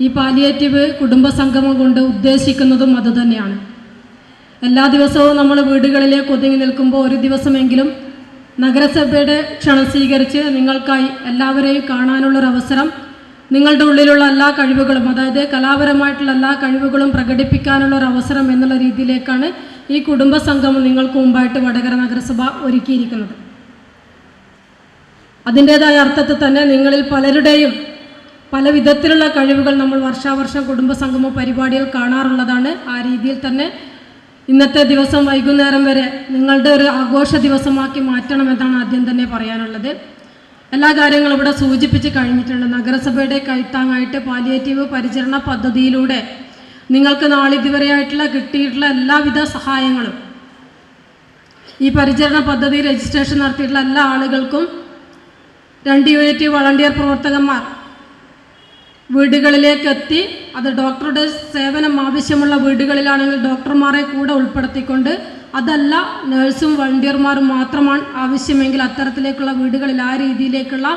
ഈ പാലിയേറ്റീവ് കുടുംബ സംഗമം കൊണ്ട് ഉദ്ദേശിക്കുന്നതും അതുതന്നെയാണ് എല്ലാ ദിവസവും നമ്മൾ വീടുകളിലേക്ക് ഒതുങ്ങി നിൽക്കുമ്പോൾ ഒരു ദിവസമെങ്കിലും നഗരസഭയുടെ ക്ഷണം സ്വീകരിച്ച് നിങ്ങൾക്കായി എല്ലാവരെയും കാണാനുള്ളൊരവസരം നിങ്ങളുടെ ഉള്ളിലുള്ള എല്ലാ കഴിവുകളും അതായത് കലാപരമായിട്ടുള്ള എല്ലാ കഴിവുകളും പ്രകടിപ്പിക്കാനുള്ള ഒരു അവസരം എന്നുള്ള രീതിയിലേക്കാണ് ഈ കുടുംബ സംഗമം നിങ്ങൾക്ക് മുമ്പായിട്ട് വടകര നഗരസഭ ഒരുക്കിയിരിക്കുന്നത്. അതിന്റേതായ അർത്ഥത്തിൽ തന്നെ നിങ്ങളിൽ പലരുടെയും പല വിധത്തിലുള്ള കഴിവുകൾ നമ്മൾ വർഷാവർഷം കുടുംബ സംഗമ പരിപാടികൾ കാണാറുള്ളതാണ്. ആ രീതിയിൽ തന്നെ ഇന്നത്തെ ദിവസം വൈകുന്നേരം വരെ നിങ്ങളുടെ ഒരു ആഘോഷ ദിവസമാക്കി മാറ്റണമെന്നാണ് ആദ്യം തന്നെ പറയാനുള്ളത്. എല്ലാ കാര്യങ്ങളും ഇവിടെ സൂചിപ്പിച്ച് കഴിഞ്ഞിട്ടുണ്ട്. നഗരസഭയുടെ കൈത്താങ്ങായിട്ട് പാലിയേറ്റീവ് പരിചരണ പദ്ധതിയിലൂടെ നിങ്ങൾക്ക് നാളിതുവരെയായിട്ടുള്ള കിട്ടിയിട്ടുള്ള എല്ലാവിധ സഹായങ്ങളും ഈ പരിചരണ പദ്ധതി രജിസ്ട്രേഷൻ നടത്തിയിട്ടുള്ള എല്ലാ ആളുകൾക്കും രണ്ട് യൂണിറ്റ് വളണ്ടിയർ പ്രവർത്തകന്മാർ വീടുകളിലേക്ക് എത്തി അത് ഡോക്ടറുടെ സേവനം ആവശ്യമുള്ള വീടുകളിലാണെങ്കിൽ ഡോക്ടർമാരെ കൂടെ ഉൾപ്പെടുത്തിക്കൊണ്ട് അതല്ല നഴ്സും വളണ്ടിയർമാരും മാത്രമാണ് ആവശ്യമെങ്കിൽ അത്തരത്തിലേക്കുള്ള വീടുകളിൽ ആ രീതിയിലേക്കുള്ള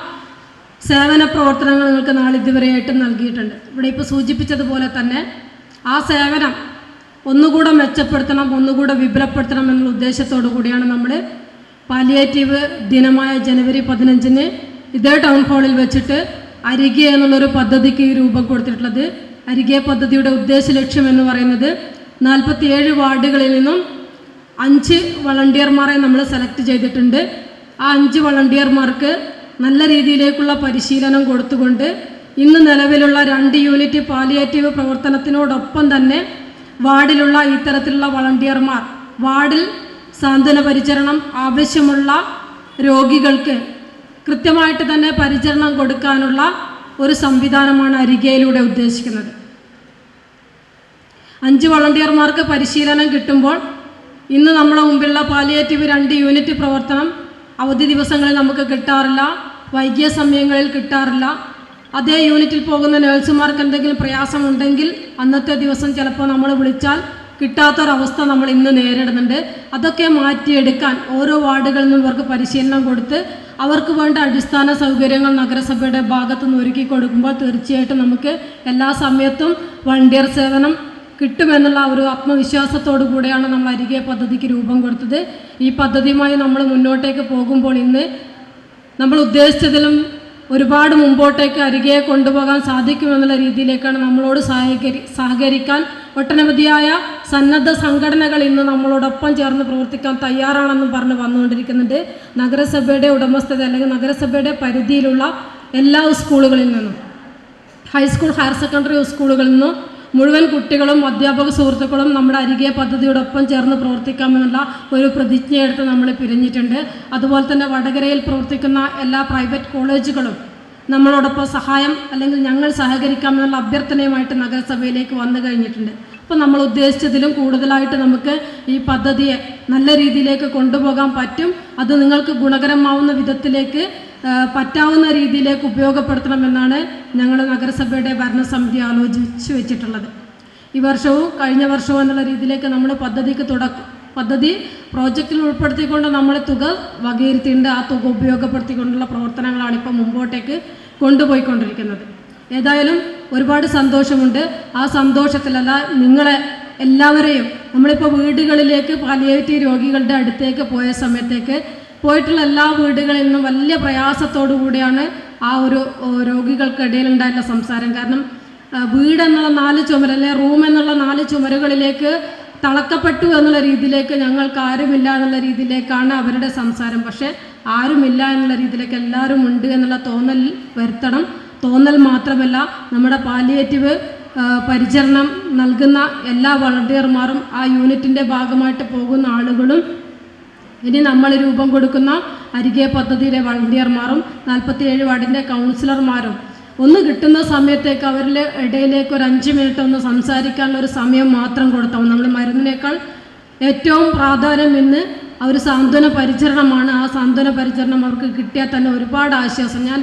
സേവന പ്രവർത്തനങ്ങൾ നിങ്ങൾക്ക് നാളിതുവരെയായിട്ട് നൽകിയിട്ടുണ്ട്. ഇവിടെ ഇപ്പോൾ സൂചിപ്പിച്ചതുപോലെ തന്നെ ആ സേവനം ഒന്നുകൂടെ മെച്ചപ്പെടുത്തണം ഒന്നുകൂടെ വിപുലപ്പെടുത്തണം എന്നുള്ള ഉദ്ദേശത്തോടു കൂടിയാണ് നമ്മൾ പാലിയേറ്റീവ് ദിനമായ ജനുവരി പതിനഞ്ചിന് ഇതേ ടൗൺ ഹാളിൽ വെച്ചിട്ട് അരികെ എന്നുള്ളൊരു പദ്ധതിക്ക് രൂപം കൊടുത്തിട്ടുള്ളത്. അരികെ പദ്ധതിയുടെ ഉദ്ദേശ ലക്ഷ്യം എന്ന് പറയുന്നത് നാൽപ്പത്തിയേഴ് വാർഡുകളിൽ നിന്നും അഞ്ച് വളണ്ടിയർമാരെ നമ്മൾ സെലക്ട് ചെയ്തിട്ടുണ്ട്. ആ അഞ്ച് വളണ്ടിയർമാർക്ക് നല്ല രീതിയിലേക്കുള്ള പരിശീലനം കൊടുത്തുകൊണ്ട് ഇന്ന് നിലവിലുള്ള രണ്ട് യൂണിറ്റ് പാലിയേറ്റീവ് പ്രവർത്തനത്തിനോടൊപ്പം തന്നെ വാർഡിലുള്ള ഇത്തരത്തിലുള്ള വളണ്ടിയർമാർ വാർഡിൽ സാന്ത്വന പരിചരണം ആവശ്യമുള്ള രോഗികൾക്ക് കൃത്യമായിട്ട് തന്നെ പരിചരണം കൊടുക്കാനുള്ള ഒരു സംവിധാനമാണ് അരികയിലൂടെ ഉദ്ദേശിക്കുന്നത്. അഞ്ച് വളണ്ടിയർമാർക്ക് പരിശീലനം കിട്ടുമ്പോൾ ഇന്ന് നമ്മുടെ മുമ്പിലുള്ള പാലിയേറ്റീവ് രണ്ട് യൂണിറ്റ് പ്രവർത്തനം അവധി ദിവസങ്ങളിൽ നമുക്ക് കിട്ടാറില്ല വൈകിയ സമയങ്ങളിൽ കിട്ടാറില്ല. അതേ യൂണിറ്റിൽ പോകുന്ന നേഴ്സുമാർക്ക് എന്തെങ്കിലും പ്രയാസമുണ്ടെങ്കിൽ അന്നത്തെ ദിവസം ചിലപ്പോൾ നമ്മൾ വിളിച്ചാൽ കിട്ടാത്തൊരവസ്ഥ നമ്മൾ ഇന്ന് നേരിടുന്നുണ്ട്. അതൊക്കെ മാറ്റിയെടുക്കാൻ ഓരോ വാർഡുകളിൽ നിന്നും ഇവർക്ക് പരിശീലനം കൊടുത്ത് അവർക്ക് വേണ്ട അടിസ്ഥാന സൗകര്യങ്ങൾ നഗരസഭയുടെ ഭാഗത്തു നിന്ന് ഒരുക്കി കൊടുക്കുമ്പോൾ തീർച്ചയായിട്ടും നമുക്ക് എല്ലാ സമയത്തും വണ്ടിയർ സേവനം കിട്ടുമെന്നുള്ള ഒരു ആത്മവിശ്വാസത്തോടു കൂടെയാണ് നമ്മൾ അരികെ പദ്ധതിക്ക് രൂപം കൊടുത്തത്. ഈ പദ്ധതിയുമായി നമ്മൾ മുന്നോട്ടേക്ക് പോകുമ്പോൾ ഇന്ന് നമ്മൾ ഉദ്ദേശിച്ചതിലും ഒരുപാട് മുമ്പോട്ടേക്ക് അരികെ കൊണ്ടുപോകാൻ സാധിക്കുമെന്നുള്ള രീതിയിലേക്കാണ് നമ്മളോട് സഹകരി സഹകരിക്കാൻ ഒട്ടനവധിയായ സന്നദ്ധ സംഘടനകൾ ഇന്ന് നമ്മളോടൊപ്പം ചേർന്ന് പ്രവർത്തിക്കാൻ തയ്യാറാണെന്നും പറഞ്ഞ് വന്നുകൊണ്ടിരിക്കുന്നുണ്ട്. നഗരസഭയുടെ ഉടമസ്ഥത അല്ലെങ്കിൽ നഗരസഭയുടെ പരിധിയിലുള്ള എല്ലാ സ്കൂളുകളിൽ നിന്നും ഹൈസ്കൂൾ ഹയർ സെക്കൻഡറി സ്കൂളുകളിൽ നിന്നും മുഴുവൻ കുട്ടികളും അധ്യാപക സുഹൃത്തുക്കളും നമ്മുടെ അരികെ പദ്ധതിയോടൊപ്പം ചേർന്ന് പ്രവർത്തിക്കാമെന്നുള്ള ഒരു പ്രതിജ്ഞയെടുത്ത് നമ്മൾ പിരിഞ്ഞിട്ടുണ്ട്. അതുപോലെ തന്നെ വടകരയിൽ പ്രവർത്തിക്കുന്ന എല്ലാ പ്രൈവറ്റ് കോളേജുകളും നമ്മളോടൊപ്പം സഹായം അല്ലെങ്കിൽ ഞങ്ങൾ സഹകരിക്കാമെന്നുള്ള അഭ്യർത്ഥനയുമായിട്ട് നഗരസഭയിലേക്ക് വന്നു കഴിഞ്ഞിട്ടുണ്ട്. അപ്പോൾ നമ്മൾ ഉദ്ദേശിച്ചതിലും കൂടുതലായിട്ട് നമുക്ക് ഈ പദ്ധതിയെ നല്ല രീതിയിലേക്ക് കൊണ്ടുപോകാൻ പറ്റും. അത് നിങ്ങൾക്ക് ഗുണകരമാവുന്ന വിധത്തിലേക്ക് പറ്റാവുന്ന രീതിയിലേക്ക് ഉപയോഗപ്പെടുത്തണമെന്നാണ് ഞങ്ങൾ നഗരസഭയുടെ ഭരണസമിതി ആലോചിച്ച് വെച്ചിട്ടുള്ളത്. ഈ വർഷവും കഴിഞ്ഞ വർഷവും എന്നുള്ള രീതിയിലേക്ക് നമ്മൾ പദ്ധതിക്ക് തുടക്കം പദ്ധതി പ്രോജക്റ്റിൽ ഉൾപ്പെടുത്തിക്കൊണ്ട് നമ്മൾ തുക വകയിരുത്തിയിട്ടുണ്ട്. ആ തുക ഉപയോഗപ്പെടുത്തിക്കൊണ്ടുള്ള പ്രവർത്തനങ്ങളാണ് ഇപ്പോൾ മുമ്പോട്ടേക്ക് കൊണ്ടുപോയിക്കൊണ്ടിരിക്കുന്നത്. ഏതായാലും ഒരുപാട് സന്തോഷമുണ്ട്. ആ സന്തോഷത്തിലല്ല നിങ്ങളെ എല്ലാവരെയും നമ്മളിപ്പോൾ വീടുകളിലേക്ക് പാലിയേറ്റീവ് രോഗികളുടെ അടുത്തേക്ക് പോയ സമയത്തേക്ക് പോയിട്ടുള്ള എല്ലാ വീടുകളിൽ നിന്നും വലിയ പ്രയാസത്തോടു കൂടിയാണ് ആ ഒരു രോഗികൾക്കിടയിൽ ഉണ്ടായിട്ടുള്ള സംസാരം. കാരണം വീടെന്നുള്ള നാല് ചുമര് അല്ലെ റൂം എന്നുള്ള നാല് ചുമരുകളിലേക്ക് തളക്കപ്പെട്ടു എന്നുള്ള രീതിയിലേക്ക് ഞങ്ങൾക്ക് ആരുമില്ല എന്നുള്ള രീതിയിലേക്കാണ് അവരുടെ സംസാരം. പക്ഷേ ആരുമില്ല എന്നുള്ള രീതിയിലേക്ക് എല്ലാവരും ഉണ്ട് എന്നുള്ള തോന്നൽ വരുത്തണം. തോന്നൽ മാത്രമല്ല നമ്മുടെ പാലിയേറ്റീവ് പരിചരണം നൽകുന്ന എല്ലാ വളണ്ടിയർമാരും ആ യൂണിറ്റിന്റെ ഭാഗമായിട്ട് പോകുന്ന ആളുകളും ഇനി നമ്മൾ രൂപം കൊടുക്കുന്ന അരികെ പദ്ധതിയിലെ വളണ്ടിയർമാരും നാൽപ്പത്തിയേഴ് വാർഡിന്റെ കൗൺസിലർമാരും. ഒന്ന് കിട്ടുന്ന സമയത്തേക്ക് അവരിലെ ഇടയിലേക്ക് ഒരു അഞ്ച് മിനിറ്റ് ഒന്ന് സംസാരിക്കാനുള്ള ഒരു സമയം മാത്രം കൊടുത്താൽ നമ്മൾ മരുന്നിനേക്കാൾ ഏറ്റവും പ്രാധാന്യം ഇന്ന് ഒരു സാന്ത്വന പരിചരണമാണ്. ആ സാന്ത്വന പരിചരണം അവർക്ക് കിട്ടിയാൽ തന്നെ ഒരുപാട് ആശ്വാസം. ഞാൻ